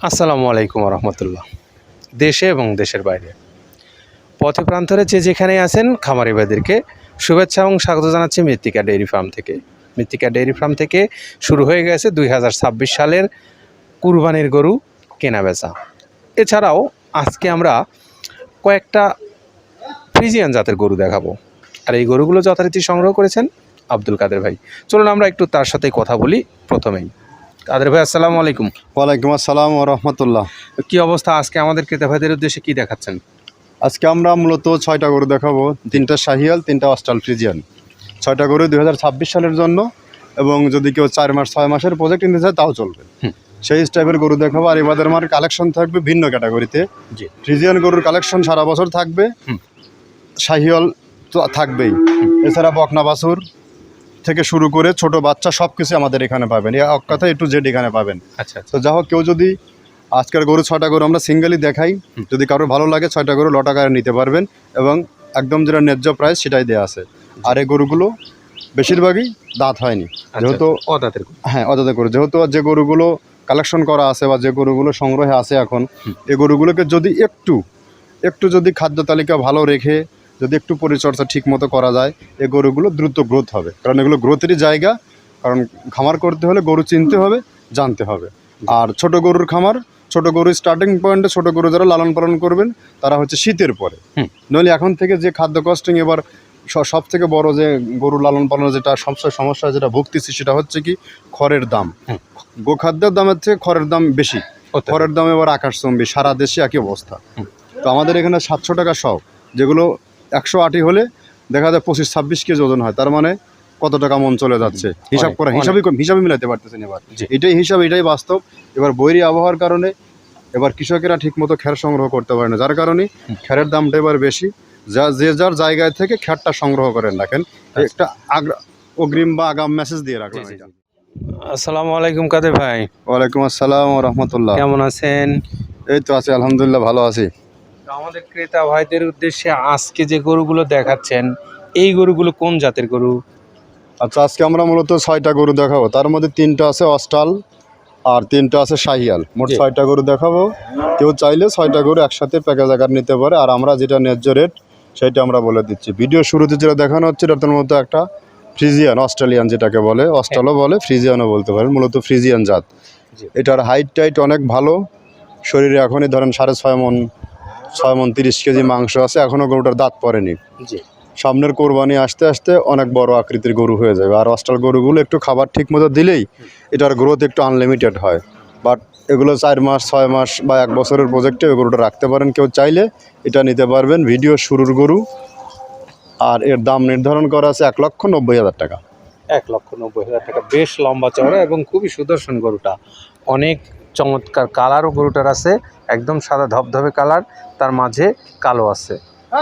আসসালামু আলাইকুম রহমতুল্লাহ দেশে এবং দেশের বাইরে। পথে প্রান্তরে যে যেখানে আছেন, খামারি ভাইদেরকে শুভেচ্ছা এবং স্বাগত জানাচ্ছি মৃত্তিকা ডেইরি ফার্ম থেকে। মৃত্তিকা ডেইরি ফার্ম থেকে শুরু হয়ে গেছে দুই হাজার ছাব্বিশ সালের কুরবানির গরু কেনা বেচা। এছাড়াও আজকে আমরা কয়েকটা ফ্রিজিয়ান জাতের গরু দেখাবো। আর এই গরুগুলো যথারীতি সংগ্রহ করেছেন আব্দুল কাদের ভাই। চলুন আমরা একটু তার সাথে কথা বলি প্রথমেই। কাদের ভাই আসসালামু আলাইকুম। ওয়ালাইকুম আসসালাম রহমতুল্লাহ। কি অবস্থা আজকে আমাদের ক্রেতা ভাইদের উদ্দেশ্যে কি দেখাচ্ছেন? আজকে আমরা মূলত ছয়টা গরু দেখাবো তিনটা শাহিয়াল তিনটা অস্ট্রাল ফ্রিজিয়ান ছয়টা গরু দু হাজার ছাব্বিশ সালের জন্য এবং যদি কেউ চার মাস ছয় মাসের প্রজেক্ট নিতে চায় তাও চলবে। সেই টাইপের গরু দেখাবো আর এবাদের আমার কালেকশন থাকবে ভিন্ন ক্যাটাগরিতে জি। ফ্রিজিয়ান গরুর কালেকশন সারা বছর থাকবে। শাহিয়াল তো থাকবেই। এছাড়া বকনা বাছুর থেকে শুরু করে ছোট বাচ্চা সব কিছু আমাদের এখানে পাবেন। এক কথা একটু জেড এখানে পাবেন। আচ্ছা আচ্ছা। তো যা হোক কেউ যদি আজকের গরু ছয়টা গরু আমরা সিঙ্গেলই দেখাই যদি কারোর ভালো লাগে ছয়টা গরু লটাকারে নিতে পারবেন এবং একদম যেটা ন্যায্য প্রাইস সেটাই দেওয়া আছে। আর এই গরুগুলো বেশিরভাগই দাঁত হয়নি। যেহেতু ও দাঁতের গরু। হ্যাঁ অদাতে গরু। যেহেতু যে গরুগুলো কালেকশন করা আছে বা যে গরুগুলো সংগ্রহে আছে এখন। এই গরুগুলোকে যদি একটু একটু যদি খাদ্য তালিকা ভালো রেখে যদি একটু পরিচর্যা ঠিক মতো করা যায় এই গরুগুলো দ্রুত গ্রোথ হবে। কারণ এগুলো গ্রোথেরই জায়গা। কারণ খামার করতে হলে গরু চিনতে হবে জানতে হবে। আর ছোট গরুর খামার ছোট গরুর স্টার্টিং পয়েন্টে ছোট গরু যারা লালন পালন করবেন তারা হচ্ছে শীতের পরে। নইলে এখন থেকে যে খাদ্য কস্টিং এবার সব থেকে বড় যে গরু লালন পালনের যেটা সবচেয়ে সমস্যা যেটা ভুগতেছি সেটা হচ্ছে কি খড়ের দাম। গোখাদ্যের দামের থেকে খড়ের দাম বেশি। খড়ের দাম এবার আকাশচম্বী সারা দেশে একই অবস্থা। তো আমাদের এখানে সাতশো টাকা সব যেগুলো একশো আটি হলে দেখা যায় পঁচিশ ছাব্বিশ কেজি ওজন হয়। তার মানে কত টাকা মন চলে যাচ্ছে। হিসাব করা। হিসাবই হিসাবে মিলাতে পারতেছেন এবার। এটাই হিসাব এটাই বাস্তব। এবার বৈরী আবহাওয়ার কারণে এবার কৃষকেরা ঠিকমতো খ্যার সংগ্রহ করতে পারে না। যার কারণে খ্যারের দামটা এবার বেশি। যা যে যার জায়গায় থেকে খ্যারটা সংগ্রহ করেন রাখেন একটা আগ্রা অগ্রিম বা আগাম মেসেজ দিয়ে এটা। আসসালামু আলাইকুম কাদের ভাই। ওয়ালাইকুম আসসালাম রহমতুল্লাহ। কেমন আছেন? এই তো আছি আলহামদুলিল্লাহ ভালো আছি। আমাদের ক্রেতা ভাইদের উদ্দেশ্যে আজকে যে গরুগুলো দেখাচ্ছেন এই গরুগুলো কোন জাতের গরু? আচ্ছা আজকে আমরা মূলত ছয়টা গরু দেখাবো। তার মধ্যে তিনটা আছে অস্টাল আর তিনটা আছে শাহিয়াল। মোট ছয়টা গরু দেখাবো। কেউ চাইলে ছয়টা গরু একসাথে প্যাকেজ আকার নিতে পারে। আর আমরা যেটা ন্যায্য রেট সেটা আমরা বলে দিচ্ছি। ভিডিও শুরুতে যেটা দেখানো হচ্ছে এটার মধ্যে একটা ফ্রিজিয়ান অস্ট্রেলিয়ান যেটাকে বলে অস্ট্রালও বলে ফ্রিজিয়ানও বলতে পারেন মূলত ফ্রিজিয়ান জাত। এটার হাইট টাইট অনেক ভালো। শরীরে এখনই ধরেন সাড়ে ছয় মন ছয় মন তিরিশ কেজি মাংস আছে এখনও গরুটার দাঁত পড়েনি। জি। সামনের কোরবানি আসতে আসতে অনেক বড় আকৃতির গরু হয়ে যাবে। আর অস্টাল গরুগুলো একটু খাবার ঠিক মতো দিলেই এটার গ্রোথ একটু আনলিমিটেড হয়। বাট এগুলো চার মাস ছয় মাস বা এক বছরের প্রজেক্টে ওই গরুটা রাখতে পারেন। কেউ চাইলে এটা নিতে পারবেন। ভিডিও শুরুর গরু। আর এর দাম নির্ধারণ করা আছে এক লক্ষ নব্বই হাজার টাকা। এক লক্ষ নব্বই হাজার টাকা। বেশ লম্বা চওড়া এবং খুবই সুদর্শন গরুটা। অনেক চমৎকার কালারও গরুটার আছে, একদম সাদা ধবধবে কালার, তার মাঝে কালো আছে।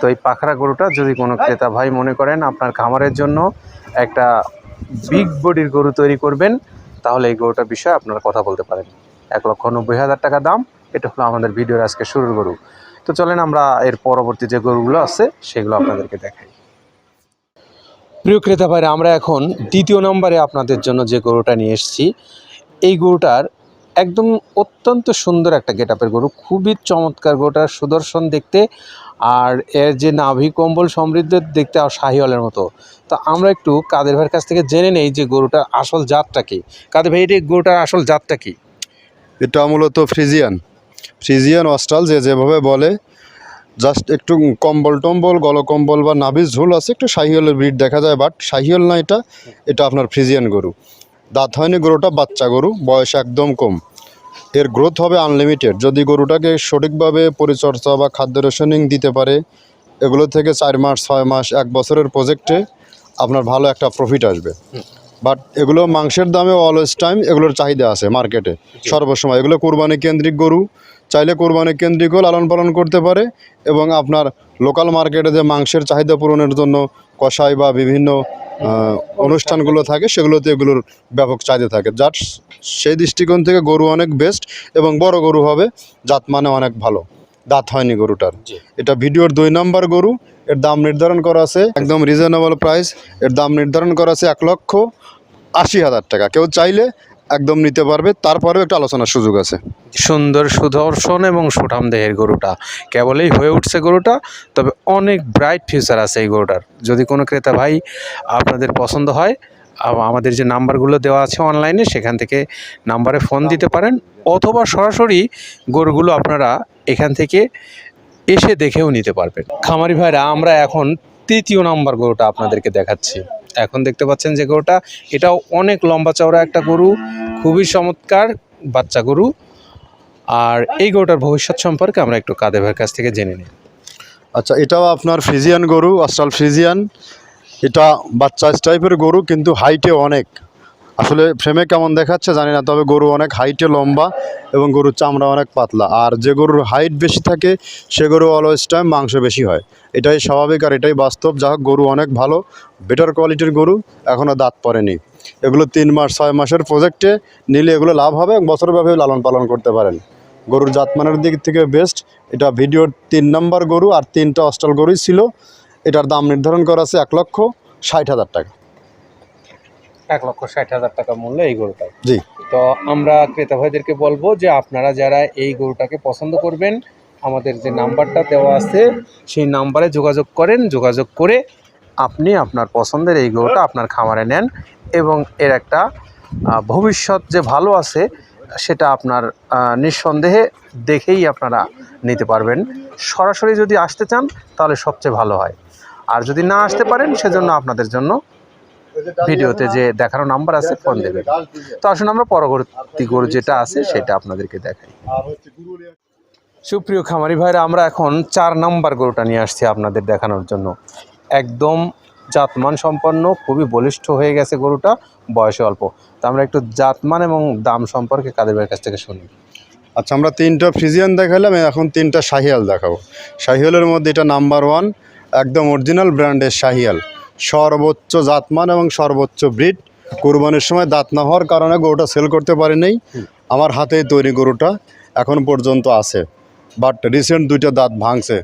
তো এই পাখরা গরুটা যদি কোনো ক্রেতা ভাই মনে করেন আপনার খামারের জন্য একটা বিগ বডির গরু তৈরি করবেন, তাহলে এই গরুটার বিষয়ে আপনারা কথা বলতে পারেন। এক লক্ষ নব্বই হাজার টাকা দাম, এটা হলো আমাদের ভিডিওর আজকে শুরুর গরু। তো চলেন আমরা এর পরবর্তী যে গরুগুলো আছে, সেগুলো আপনাদেরকে দেখাই। প্রিয় ক্রেতা ভাইরা, আমরা এখন দ্বিতীয় নম্বরে আপনাদের জন্য যে গরুটা নিয়ে এসেছি, এই গরুটার একদম অত্যন্ত সুন্দর একটা গেটআপের গরু, খুবই চমৎকার গরুটার সুদর্শন দেখতে আর এর যে নাভি কম্বল সমৃদ্ধ দেখতে আর শাহিওয়ালের মতো। তো আমরা একটু কাদের ভাইয়ের কাছ থেকে জেনে নেই যে গরুটার আসল জাতটা কি। কাদের ভাই, এই গরুটার আসল জাতটা কি? এটা মূলত ফ্রিজিয়ান। ফ্রিজিয়ান অস্ট্রাল, যে যেভাবে বলে, জাস্ট একটু কম্বল টম্বল, গলকম্বল বা নাভিজ ঝোল আছে, একটু শাহিওলের ব্রিড দেখা যায়, বাট শাহিওল না এটা এটা আপনার ফ্রিজিয়ান গরু। দাঁত হয়নি গরুটা, বাচ্চা গরু, বয়স একদম কম। এর গ্রোথ হবে আনলিমিটেড যদি গরুটাকে সঠিকভাবে পরিচর্যা বা খাদ্য রেশনিং দিতে পারে এগুলো থেকে চার মাস ছয় মাস এক বছরের প্রজেক্টে আপনার ভালো একটা প্রফিট আসবে। বাট এগুলো মাংসের দামে অলওয়েজ টাইম এগুলোর চাহিদা আছে মার্কেটে সর্বসময় এগুলো কোরবানি কেন্দ্রিক গরু চাইলে কোরবানি কেন্দ্রিকও লালন পালন করতে পারে এবং আপনার লোকাল মার্কেটে যে মাংসের চাহিদা পূরণের জন্য কষাই বা বিভিন্ন অনুষ্ঠানগুলো থাকে সেগুলোতে এগুলোর ব্যাপক চাহিদা থাকে। যার সেই দৃষ্টিকোণ থেকে গরু অনেক বেস্ট এবং বড় গরু হবে জাত মানে অনেক ভালো। দাঁত হয়নি গরুটার। এটা ভিডিওর দুই নম্বর গরু এর দাম নির্ধারণ করা আছে একদম রিজনেবল প্রাইস এর দাম নির্ধারণ করা আছে এক লক্ষ আশি হাজার টাকা। কেউ চাইলে একদম নিতে পারবে। তারপরেও একটা আলোচনার সুযোগ আছে। সুন্দর সুদর্শন এবং সুঠাম দেহের গরুটা। কেবলই হয়ে উঠছে গরুটা, তবে অনেক ব্রাইট ফিউচার আছে এই গরুটার। যদি কোনো ক্রেতা ভাই আপনাদের পছন্দ হয় আমাদের যে নাম্বারগুলো দেওয়া আছে অনলাইনে, সেখান থেকে নাম্বারে ফোন দিতে পারেন, অথবা সরাসরি গরুগুলো আপনারা এখান থেকে এসে দেখেও নিতে পারবেন। খামারি ভাইরা, আমরা এখন তৃতীয় নাম্বার গরুটা আপনাদেরকে দেখাচ্ছি। এখন দেখতে পাচ্ছেন যে গরুটা, এটাও অনেক লম্বা চওড়া একটা গরু, খুবই চমৎকার বাচ্চা গরু। আর এই গরুটার ভবিষ্যৎ সম্পর্কে আমরা একটু কাদেভের কাছ থেকে জেনে নিই। আচ্ছা এটাও আপনার ফিজিয়ান গরু, অস্ট্রাল ফিজিয়ান এটা বাচ্চা টাইপের গরু, কিন্তু হাইটে অনেক। আসলে ফ্রেমে কেমন দেখাচ্ছে জানি না, তবে গরু অনেক হাইটে লম্বা এবং গরুর চামড়া অনেক পাতলা। আর যে গরুর হাইট বেশি থাকে, সে গরু অলওয়েজ টাইম মাংস বেশি হয়। এটাই স্বাভাবিক আর এটাই বাস্তব। যা গরু অনেক ভালো বেটার কোয়ালিটির গরু এখনও দাঁত পড়েনি। এগুলো তিন মাস, ছয় মাসের প্রজেক্টে নিলে এগুলো লাভ হবে এবং বছরব্যাপী লালন পালন করতে পারেন। গরুর জাতমানের দিক থেকে বেস্ট এটা ভিডিওর তিন নম্বর গরু আর তিনটা অস্টাল গরুই ছিল। এটার দাম নির্ধারণ করা আছে এক লক্ষ ষাট হাজার টাকা। এক লক্ষ ষাট হাজার টাকা মূল্য এই গরুটা। জি। তো আমরা ক্রেতা ভাইদেরকে বলব যে আপনারা যারা এই গরুটাকে পছন্দ করবেন আমাদের যে নাম্বারটা দেওয়া আছে সেই নাম্বারে যোগাযোগ করেন যোগাযোগ করে আপনি আপনার পছন্দের এই গরুটা আপনার খামারে নেন এবং এর একটা ভবিষ্যৎ যে ভালো আছে সেটা আপনার নিঃসন্দেহে দেখেই আপনারা নিতে পারবেন। সরাসরি যদি আসতে চান তাহলে সবচেয়ে ভালো হয়। আর যদি না আসতে পারেন সেজন্য আপনাদের জন্য ভিডিওতে যে দেখানো নাম্বার আছে ফোন দেবেন তো আসুন আমরা পরবর্তী গরু যেটা আছে সেটা আপনাদেরকে দেখাই। সুপ্রিয় খামারি ভাইরা আমরা এখন চার নাম্বার গরুটা নিয়ে আসছি আপনাদের দেখানোর জন্য। একদম জাতমান সম্পন্ন খুবই বলিষ্ঠ হয়ে গেছে গরুটা বয়সে অল্প। তো আমরা একটু জাতমান এবং দাম সম্পর্কে কাদের ভাইয়ের কাছ থেকে শুনি? আচ্ছা আমরা তিনটা ফ্রিজিয়ান দেখালাম এখন তিনটা শাহিয়াল দেখাবো। শাহিয়ালের মধ্যে এটা নাম্বার ওয়ান একদম অরিজিনাল ব্র্যান্ডের শাহিয়াল। সর্বোচ্চ জাতমান এবং সর্বোচ্চ ব্রিড। কোরবানির সময় দাঁত না হওয়ার কারণে গরুটা সেল করতে পারি নেই আমার হাতেই তৈরি গরুটা এখন পর্যন্ত আছে। বাট রিসেন্ট দুইটা দাঁত ভাঙছে।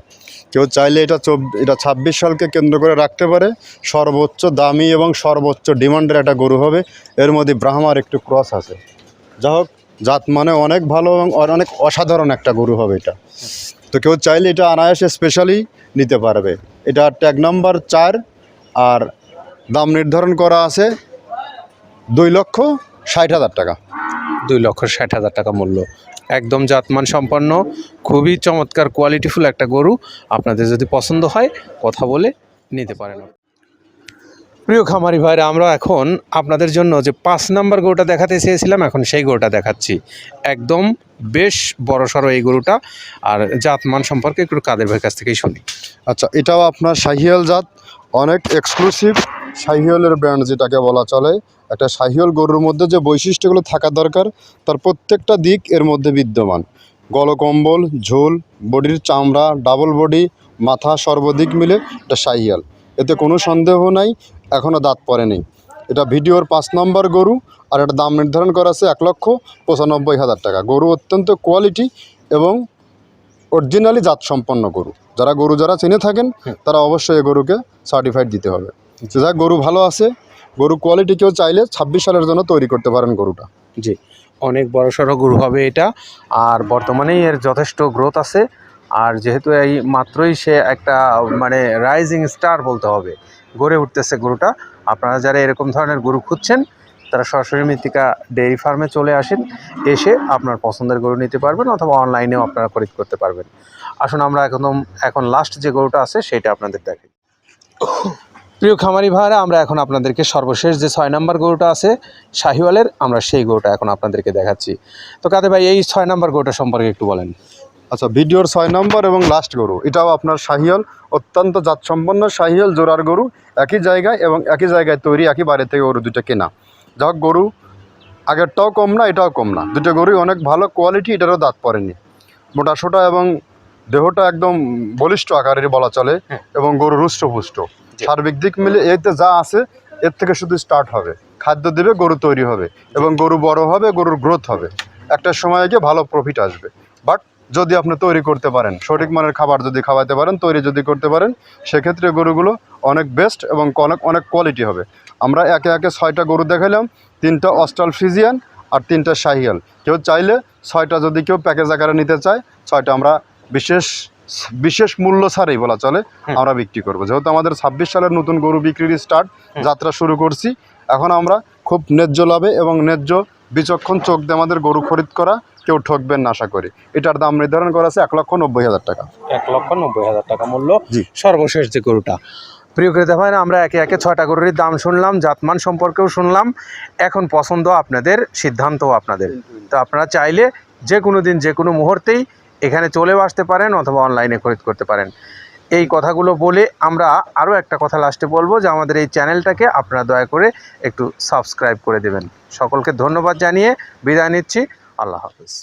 কেউ চাইলে এটা এটা ছাব্বিশ সালকে কেন্দ্র করে রাখতে পারে। সর্বোচ্চ দামি এবং সর্বোচ্চ ডিমান্ডের একটা গরু হবে। এর মধ্যে ব্রাহ্মার একটু ক্রস আছে। যা হোক জাত মানে অনেক ভালো এবং অনেক অসাধারণ একটা গরু হবে এটা। তো কেউ চাইলে এটা অনায়াসে স্পেশালি নিতে পারবে। এটা ট্যাগ নাম্বার চার। আর দাম নির্ধারণ করা আছে দুই লক্ষ ষাট হাজার টাকা। দুই লক্ষ ষাট হাজার টাকা মূল্য। একদম জাতমান সম্পন্ন খুবই চমৎকার কোয়ালিটিফুল একটা গরু। আপনাদের যদি পছন্দ হয় কথা বলে নিতে পারেন। প্রিয় খামারি ভাইরা আমরা এখন আপনাদের জন্য যে পাঁচ নাম্বার গরুটা দেখাতে চেয়েছিলাম এখন সেই গরুটা দেখাচ্ছি। একদম বেশ বড় সড়ো এই গরুটা। আর জাতমান সম্পর্কে একটু কাদের ভাইয়ের কাছ থেকেই শুনি। আচ্ছা এটাও আপনার শাহিয়াল জাত। অনেক এক্সক্লুসিভ শাহিয়ালের ব্র্যান্ড যেটাকে বলা চলে। একটা শাহিয়াল গরুর মধ্যে যে বৈশিষ্ট্যগুলো থাকা দরকার, তার প্রত্যেকটা দিক এর মধ্যে বিদ্যমান। গলকম্বল ঝোল, বডির চামড়া ডাবল বডি মাথা সর্বদিক মিলে এটা শাহিয়াল এতে কোনো সন্দেহ নাই এখনও দাঁত পড়েনি এটা ভিডিওর পাঁচ নম্বর গরু, আর এটা দাম নির্ধারণ করা আছে এক লক্ষ পঁচানব্বই হাজার টাকা। গরু অত্যন্ত কোয়ালিটি এবং অরিজিনালি জাত সম্পন্ন গরু। যারা গরু যারা চিনে থাকেন তারা অবশ্যই এই গরুকে সার্টিফাইড দিতে হবে। যাক গরু ভালো আছে। গরু কোয়ালিটি কেউ চাইলে ছাব্বিশ সালের জন্য তৈরি করতে পারেন গরুটা। জি অনেক বড় সড়ো গরু হবে এটা। আর বর্তমানেই এর যথেষ্ট গ্রোথ আছে। আর যেহেতু এই মাত্রই সে একটা মানে রাইজিং স্টার বলতে হবে গড়ে উঠতেছে গরুটা। আপনারা যারা এরকম ধরনের গরু খুঁজছেন তারা সরাসরি মৃত্তিকা ডেয়ারি ফার্মে চলে আসেন, এসে আপনার পছন্দের গরু নিতে পারবেন অথবা অনলাইনেও আপনারা খরিদ করতে পারবেন। আসুন আমরা একদম এখন লাস্ট যে গরুটা আছে সেটা আপনাদের দেখাই। প্রিয় খামারি ভাইরা আমরা এখন আপনাদেরকে সর্বশেষ যে ছয় নম্বর গরুটা আছে শাহিওয়ালের, আমরা সেই গরুটা এখন আপনাদেরকে দেখাচ্ছি। তো কাদের ভাই, এই ছয় নম্বর গরুটা সম্পর্কে একটু বলেন। আচ্ছা ভিডিওর ছয় নম্বর এবং লাস্ট গরু, এটাও আপনার শাহিয়াল অত্যন্ত জাতসম্পন্ন শাহিয়াল জোড়ার গরু, একই জায়গায় এবং একই জায়গায় তৈরি, একই বাড়ি থেকে গরু দুটো কেনা। যা গরু আগেরটাও কম না এটাও কম না। দুটো গরুই অনেক ভালো কোয়ালিটি এটারও দাঁত পড়েনি। মোটা সোটা এবং দেহটা একদম বলিষ্ঠ আকারের বলা চলে হ্যাঁ। এবং গরু রুষ্টপুষ্ট। সার্বিক দিক মিলে এতে যা আছে এর থেকে শুধু স্টার্ট হবে। খাদ্য দেবে গরু তৈরি হবে এবং গরু বড় হবে গরুর গ্রোথ হবে। একটা সময় গিয়ে ভালো প্রফিট আসবে। বাট যদি আপনি তৈরি করতে পারেন সঠিক মানের খাবার যদি খাওয়াতে পারেন তৈরি যদি করতে পারেন সেক্ষেত্রে গরুগুলো অনেক বেস্ট এবং অনেক অনেক কোয়ালিটি হবে। আমরা একে একে ছয়টা গরু দেখালাম তিনটা অস্ট্রাল ফিজিয়ান আর তিনটা শাহিয়াল। কেউ চাইলে ছয়টা যদি কেউ প্যাকেজ আকারে নিতে চায় ছয়টা আমরা বিশেষ বিশেষ মূল্য ছাড়েই বলা চলে আমরা বিক্রি করব। যেহেতু আমাদের ছাব্বিশ সালের নতুন গরু বিক্রির স্টার্ট যাত্রা শুরু করছি। এখন আমরা খুব ন্যায্য লাভে এবং ন্যায্য বিচক্ষণ চোখ দিয়ে আমাদের গরু খরিদ করা কেউ ঠকবেন না আশা করি। এটার দাম নির্ধারণ করা আছে এক লক্ষ নব্বই হাজার টাকা। এক লক্ষ নব্বই হাজার টাকা মূল্য জি। সর্বশেষ যে গরুটা। প্রিয় ক্রেতা ভাইরা আমরা একে একে ছয়টা গরুরই দাম শুনলাম জাতমান সম্পর্কেও শুনলাম। এখন পছন্দ আপনাদের সিদ্ধান্তও আপনাদের। তো আপনারা চাইলে যে কোনো দিন যে কোনো মুহূর্তেই এখানে চলেও আসতে পারেন অথবা অনলাইনে খরিদ করতে পারেন। এই কথাগুলো বলে আমরা আরও একটা কথা লাস্টে বলব যে আমাদের এই চ্যানেলটাকে আপনারা দয়া করে একটু সাবস্ক্রাইব করে দেবেন। সকলকে ধন্যবাদ জানিয়ে বিদায় নিচ্ছি। আল্লাহ হাফিজ।